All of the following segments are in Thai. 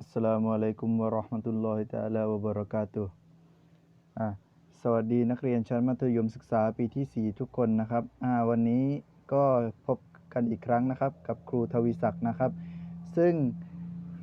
อัสลามุอะลัยกุมวะราะห์มะตุลลอฮิตะอาลาวะบะเราะกาตุอะสวัสดีนักเรียนชั้นมัธยมศึกษาปีที่ 4 ทุกคนนะครับอ่าวันนี้ก็พบกันอีกครั้งนะครับ กับครูทวีศักดิ์นะครับ ซึ่ง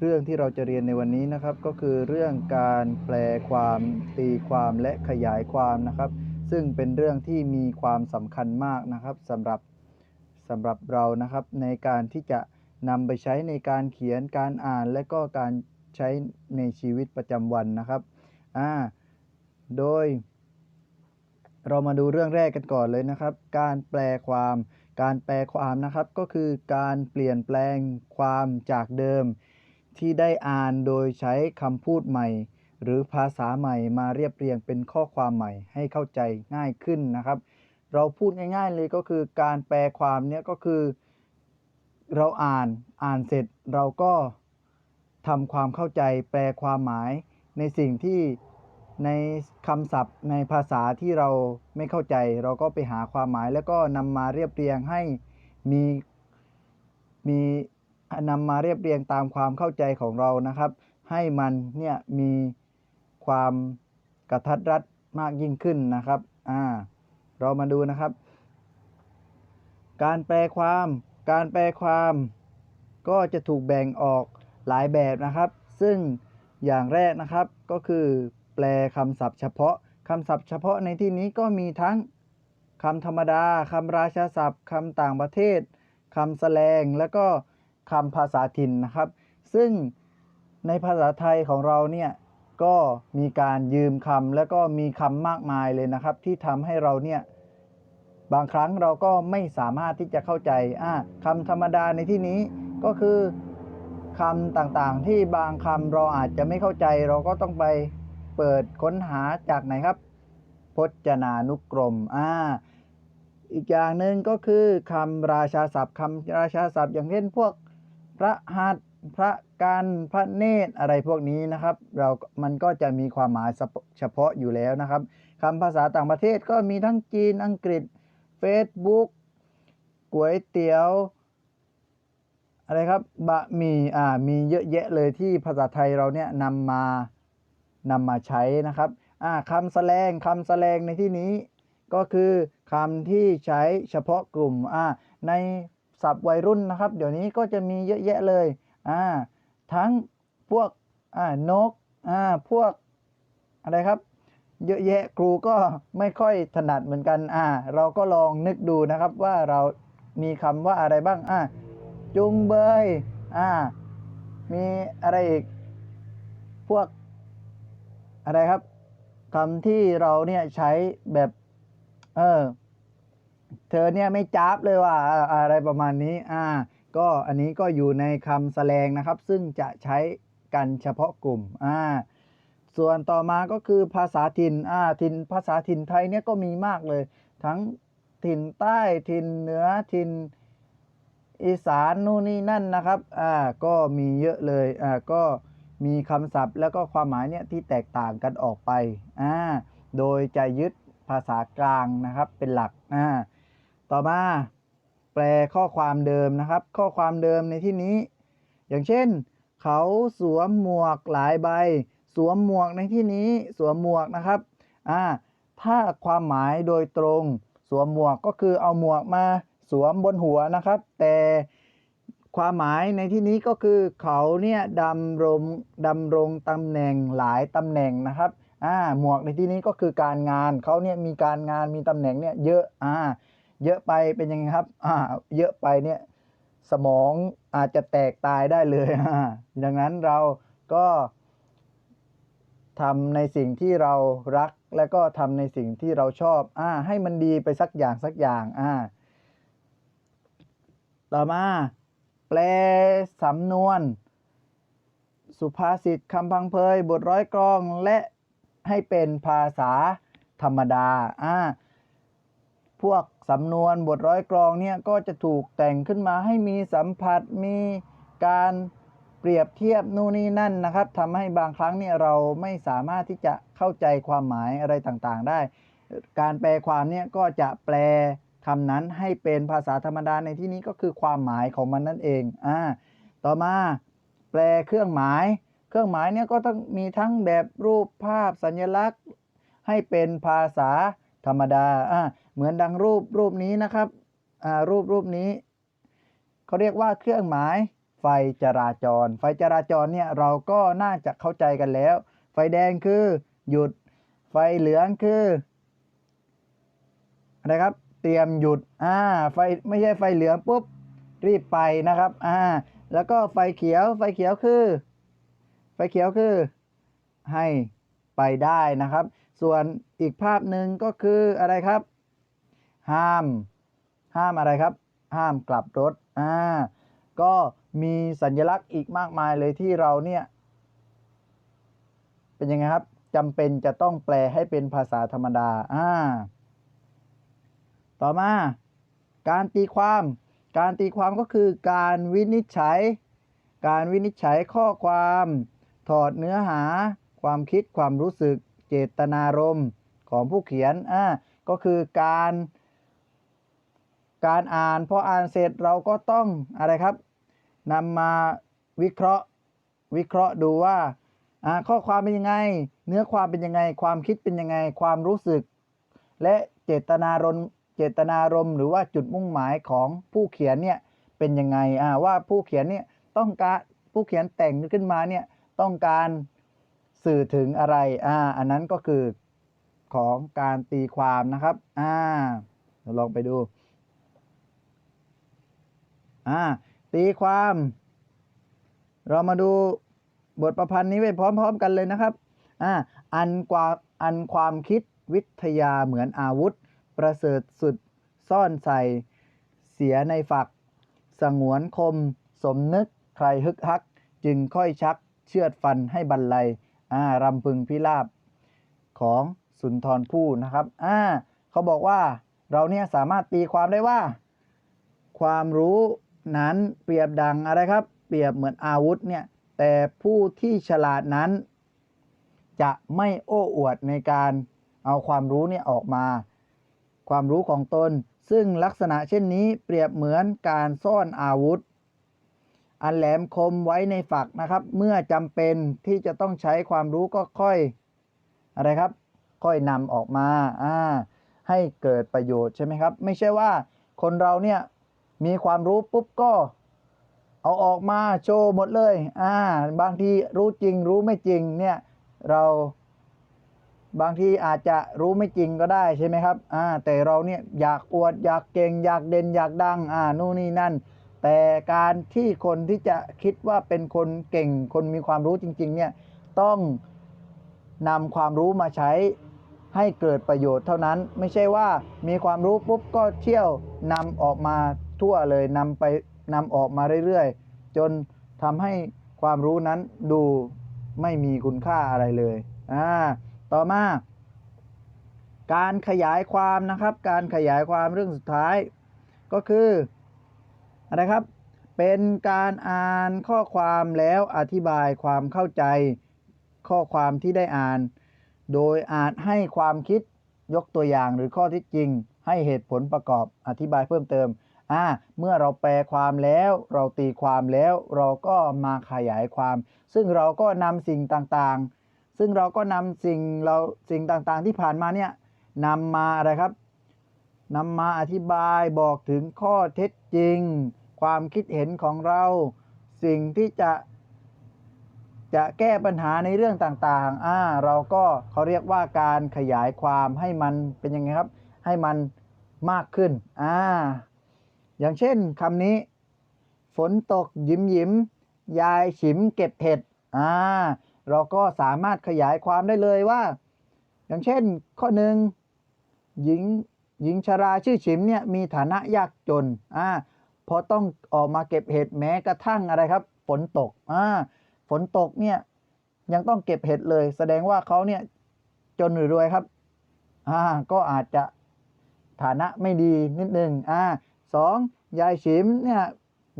เรื่องที่เราจะเรียนในวันนี้นะครับ ก็คือเรื่องการแปลความตีความและขยายความนะครับ ซึ่งเป็นเรื่องที่มีความสำคัญมากนะครับสำหรับสำหรับเรานะครับในการที่จะ นำไปใช้ในการเขียนการอ่านและก็การใช้ในชีวิตประจำวันนะครับอ่าโดย เรามาดูเรื่องแรกกันก่อนเลยนะครับ การแปลความ การแปลความนะครับก็คือการเปลี่ยนแปลงความจากเดิม ที่ได้อ่านโดยใช้คำพูดใหม่ หรือภาษาใหม่มาเรียบเรียงเป็นข้อความใหม่ให้เข้าใจง่ายขึ้นนะครับ เราพูดง่าย ๆเลยก็คือการแปลความเนี่ยก็คือ เราอ่านอ่านเสร็จเราก็ทำความเข้าใจแปลความหมายในสิ่งที่ในคำศัพท์ในภาษาที่เราไม่เข้าใจ เราก็ไปหาความหมาย แล้วก็นำมาเรียบเรียงให้มีมีนำมาเรียบเรียงตามความเข้าใจของเรานะครับ ให้มันเนี่ยมีความกระทัดรัดมากยิ่งขึ้นนะครับอ่าเรามาดูนะครับ การแปลความ การแปลความก็จะถูกแบ่งออกหลายแบบนะครับ ซึ่งอย่างแรกนะครับก็คือแปลคำศัพท์เฉพาะคำศัพท์เฉพาะในที่นี้ก็มีทั้งคำธรรมดาคำราชาศัพท์คำต่างประเทศคำแสลง แล้วก็คำภาษาถิ่นนะครับ ซึ่งในภาษาไทยของเราเนี่ยก็มีการยืมคำแล้วก็มีคำมากมายเลยนะครับ ที่ทำให้เราเนี่ย บางครั้งเราก็ไม่สามารถที่จะเข้าใจคำธรรมดาในที่นี้ก็คือคำต่างๆ ที่บางคำเราอาจจะไม่เข้าใจ เราก็ต้องไปเปิดค้นหาจากไหนครับ พจนานุกรมอ่าอีกอย่างหนึ่งก็คือคำราชาศัพท์คำราชาศัพท์ อย่างเช่นพวกพระหัตพระกันพระเนตรอะไรพวกนี้นะครับ เรา มันก็จะมีความหมายเฉพาะอยู่แล้วนะครับคำภาษาต่างประเทศก็มีทั้งจีนอังกฤษ Facebook ก๋วยเตี๋ยว อะไรครับ บะหมี่อ่ามีเยอะแยะเลยที่ภาษาไทยเราเนี่ยนำมานำมาใช้นะครับอ่าคำแสลงคำแสลงในที่นี้ก็คือคำที่ใช้เฉพาะกลุ่มอ่าในศัพท์วัยรุ่นนะครับ เดี๋ยวนี้ก็จะมีเยอะแยะเลยอ่าทั้งพวกอ่านกอ่าพวกอะไรครับ เยอะแยะครูก็ไม่ค่อยถนัดเหมือนกันอ่าเราก็ลองนึกดูนะครับว่าเรามีคำว่าอะไรบ้างอ่าจุงเบยอ่ามีอะไรอีก พวกอะไรครับคำที่เราเนี่ยใช้แบบ เออ เธอเนี่ยไม่จับเลยว่าอะไรประมาณนี้ อ่า ก็อันนี้ก็อยู่ในคำแสลงนะครับ ซึ่งจะใช้กันเฉพาะกลุ่ม อ่า ส่วนต่อมาก็คือภาษาถิ่นอ่าถิ่นภาษาถิ่นไทยเนี่ยก็มีมากเลย ทั้งถิ่นใต้ถิ่นเหนือถิ่นอีสานนู่นนี่นั่นนะครับอ่าก็มีเยอะเลยอ่าก็มีคำศัพท์แล้วก็ความหมายเนี่ยที่แตกต่างกันออกไปอ่าโดยจะยึดภาษากลางนะครับเป็นหลักอ่าต่อมาแปลข้อความเดิมนะครับ ข้อความเดิมในที่นี้ อย่างเช่น เขาสวมหมวกหลายใบ สวมหมวกในที่นี้สวมหมวกนะครับอ่าถ้าความหมายโดยตรง สวมหมวกก็คือเอาหมวกมาสวมบนหัวนะครับ แต่ความหมายในที่นี้ก็คือเขาเนี่ยดำรงดำรงตำแหน่งหลายตำแหน่งนะครับอ่าหมวกในที่นี้ก็คือการงานเขาเนี่ยมีการงานมีตำแหน่งเนี่ยเยอะอ่าเยอะไปเป็นยังไงครับอ่าเยอะไปเนี่ยสมองอาจจะแตกตายได้เลยดังนั้นเราก็ ทำในสิ่งที่เรารัก และก็ทำในสิ่งที่เราชอบอ่าให้มันดีไปสักอย่างสักอย่างอ่าต่อมาแปลสำนวน สุภาษิตคำพังเพยบทร้อยกรองและให้เป็นภาษาธรรมดาอ่าพวกสำนวนบทร้อยกรองเนี่ยก็จะถูกแต่งขึ้นมาให้มีสัมผัสมีการ เปรียบเทียบนู่นนี่นั่นนะครับทำให้บางครั้งเนี่ยเราไม่สามารถที่จะเข้าใจความหมายอะไรต่างๆ ได้ การแปลความเนี่ยก็จะแปลคำนั้นให้เป็นภาษาธรรมดาในที่นี้ก็คือความหมายของมันนั่นเองอ่าต่อมาแปลเครื่องหมาย เครื่องหมายเนี่ยก็ต้องมีทั้งแบบรูปภาพสัญลักษณ์ ให้เป็นภาษาธรรมดาอ่าเหมือนดังรูปรูปนี้นะครับอ่ารูปรูปนี้เขาเรียกว่าเครื่องหมาย ไฟจราจร ไฟจราจรเนี่ยเราก็น่าจะเข้าใจกันแล้ว ไฟแดงคือหยุด ไฟเหลืองคืออะไรครับ เตรียมหยุด อ่า ไฟไม่ใช่ไฟเหลืองปุ๊บรีบไปนะครับ อ่า แล้วก็ไฟเขียว ไฟเขียวคือ ไฟเขียวคือ ให้ไปได้นะครับ ส่วนอีกภาพหนึ่งก็คืออะไรครับ ห้าม ห้ามอะไรครับ ห้ามกลับรถ อ่า ก็ มีสัญลักษณ์อีกมากมายเลยที่เราเนี่ย เป็นยังไงครับจำเป็นจะต้องแปลให้เป็นภาษาธรรมดาอ่าต่อมา การตีความ การตีความก็คือการวินิจฉัย การวินิจฉัยข้อความ ถอดเนื้อหา ความคิดความรู้สึก เจตนารมณ์ของผู้เขียนอ่าก็คือการ การอ่านพออ่านเสร็จเราก็ต้องอะไรครับ นำมาวิเคราะห์วิเคราะห์ดูว่าข้อความเป็นยังไง เนื้อความเป็นยังไง ความคิดเป็นยังไง ความรู้สึก และเจตนารมณ์เจตนารมณ์หรือว่าจุดมุ่งหมายของผู้เขียนเนี่ยเป็นยังไงว่าผู้เขียนเนี่ยต้องการผู้เขียนแต่งขึ้นมาเนี่ยต้องการสื่อถึงอะไรอ่าอันนั้นก็คือของการตีความนะครับอ่าลองไปดูอ่า ตีความ เรามาดูบทประพันธ์นี้ไปพร้อม ๆ กันเลยนะครับอ่าอันควาอันความคิดวิทยาเหมือนอาวุธ ประเสริฐสุดซ่อนใส่ เสียในฝัก สงวนคม สมนึกใครฮึกฮัก จึงค่อยชักเชือดฟันให้บรรลัยอ่ารำพึงพิราบของสุนทรภู่นะครับอ่าเขาบอกว่าเราเนี่ยสามารถตีความได้ว่า ความรู้ นั้นเปรียบดังอะไรครับ เปรียบเหมือนอาวุธเนี่ยแต่ผู้ที่ฉลาดนั้น จะไม่โอ้อวดในการเอาความรู้เนี่ยออกมา ความรู้ของตน ซึ่งลักษณะเช่นนี้เปรียบเหมือนการซ่อนอาวุธ อันแหลมคมไว้ในฝักนะครับ เมื่อจำเป็นที่จะต้องใช้ความรู้ก็ค่อยอะไรครับ ค่อยนำออกมาอ่าให้เกิดประโยชน์ใช่ไหมครับ ไม่ใช่ว่าคนเราเนี่ย มีความรู้ปุ๊บก็ เอาออกมาโชว์หมดเลย อ่า บางทีรู้จริงรู้ไม่จริงเนี่ยเราบางทีอาจจะรู้ไม่จริงก็ได้ใช่ไหมครับ อ่า แต่เราเนี่ยอยากอวดอยากเก่งอยากเด่นอยากดัง อ่า นู่นนี่นั่น แต่การที่คนที่จะคิดว่าเป็นคนเก่ง คนมีความรู้จริง ๆ เนี่ย ต้องนำความรู้มาใช้ให้เกิดประโยชน์เท่านั้น ไม่ใช่ว่ามีความรู้ปุ๊บก็เที่ยวนำออกมา ทั่วเลยนำไปนำออกมาเรื่อยๆ จนทำให้ความรู้นั้นดูไม่มีคุณค่าอะไรเลยอ่าต่อมา การขยายความนะครับ การขยายความเรื่องสุดท้าย ก็คืออะไรครับ เป็นการอ่านข้อความแล้วอธิบายความเข้าใจข้อความที่ได้อ่าน โดยอาจให้ความคิดยกตัวอย่างหรือข้อที่จริง ให้เหตุผลประกอบอธิบายเพิ่มเติม อ่าเมื่อเราแปลความแล้ว เราตีความแล้ว เราก็มาขยายความ ซึ่งเราก็นำสิ่งต่างๆ ซึ่งเราก็นำสิ่งเราสิ่งต่างๆ ที่ผ่านมาเนี่ยนำมาอะไรครับนำมาอธิบายบอกถึงข้อเท็จจริง ความคิดเห็นของเรา สิ่งที่จะ จะแก้ปัญหาในเรื่องต่างๆอ่าเราก็เขาเรียกว่าการขยายความให้มันเป็นยังไงครับ ให้มันมากขึ้นอ่า อย่างเช่นคำนี้ ฝนตกยิ้มยิ้มยายฉิมเก็บเห็ดอ่าเราก็สามารถขยายความได้เลยว่า อย่างเช่น ข้อหนึ่งหญิงหญิงชราชื่อฉิมเนี่ยมีฐานะยากจนอ่าพอต้องออกมาเก็บเห็ดแม้กระทั่งอะไรครับ ฝนตกอ่าฝนตกเนี่ยยังต้องเก็บเห็ดเลย แสดงว่าเขาเนี่ยจนหรือรวยครับอ่าก็อาจจะฐานะไม่ดีนิดนึงอ่า สองยายฉิมเนี่ย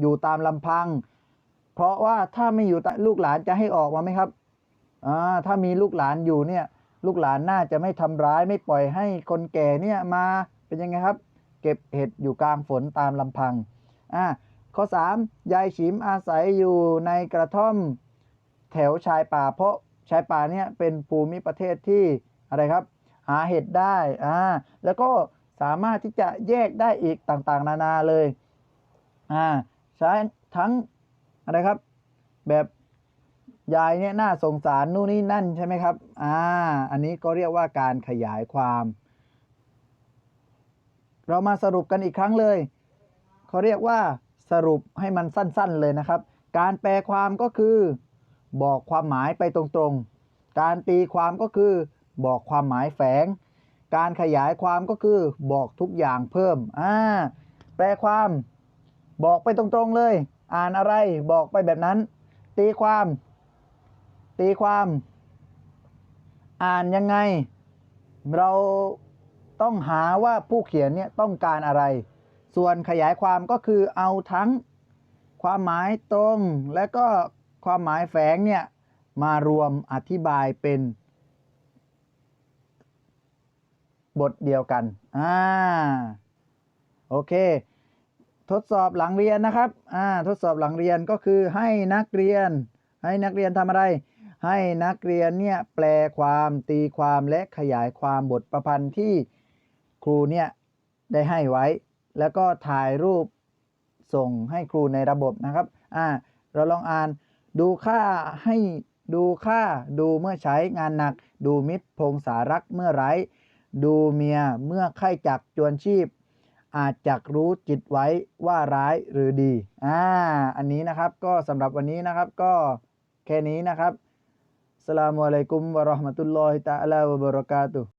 อยู่ตามลำพัง เพราะว่าถ้าไม่อยู่ตลูกหลานจะให้ออกมาไหมครับอ่าถ้ามีลูกหลานอยู่เนี่ยลูกหลานน่าจะไม่ทำร้ายไม่ปล่อยให้คนแก่เนี่ยมาเป็นยังไงครับ เก็บเห็ดอยู่กลางฝนตามลำพังอ่าข้อ 3 ยายฉิมอาศัยอยู่ในกระท่อมแถวชายป่า เพราะชายป่าเนี่ยเป็นภูมิประเทศที่อะไรครับ หาเห็ดได้อ่าแล้วก็ สามารถที่จะแยกได้อีกต่างๆ นานาเลยอ่าใช้ทั้งอะไรครับ แบบยายเนี่ยน่าสงสารนู่นนี่นั่นใช่ไหมครับอ่าอันนี้ก็เรียกว่าการขยายความ เรามาสรุปกันอีกครั้งเลยเขาเรียกว่าสรุปให้มันสั้นๆเลยนะครับ การแปลความก็คือบอกความหมายไปตรงๆ การตีความก็คือบอกความหมายแฝง การขยายความก็คือบอกทุกอย่างเพิ่มอ่าแปลความบอกไปตรงๆเลย อ่านอะไรบอกไปแบบนั้น ตีความ ตีความ อ่านยังไง เราต้องหาว่าผู้เขียนเนี่ยต้องการอะไร ส่วนขยายความก็คือเอาทั้งความหมายตรงและก็ความหมายแฝงเนี่ยมารวมอธิบายเป็น บทเดียวกันอ่าโอเค ทดสอบหลังเรียนนะครับอ่าทดสอบหลังเรียนก็คือให้นักเรียน ให้นักเรียนทำอะไร ให้นักเรียนเนี่ยแปลความตีความและขยายความบทประพันธ์ที่ครูเนี่ยได้ให้ไว้ แล้วก็ถ่ายรูปส่งให้ครูในระบบนะครับอ่าเราลองอ่านดูค่าให้ดูค่าดูเมื่อใช้งานหนัก ดูมิตรพงสารักเมื่อไร้ ดูเมียเมื่อไข้จักจวนชีพ อาจจักรู้จิตไว้ว่าร้ายหรือดีอ่าอันนี้นะครับก็สำหรับวันนี้นะครับก็แค่นี้นะครับสลามุอะลัยกุมวะราะห์มะตุลลอฮิตะอาลาวะบะเราะกาตุ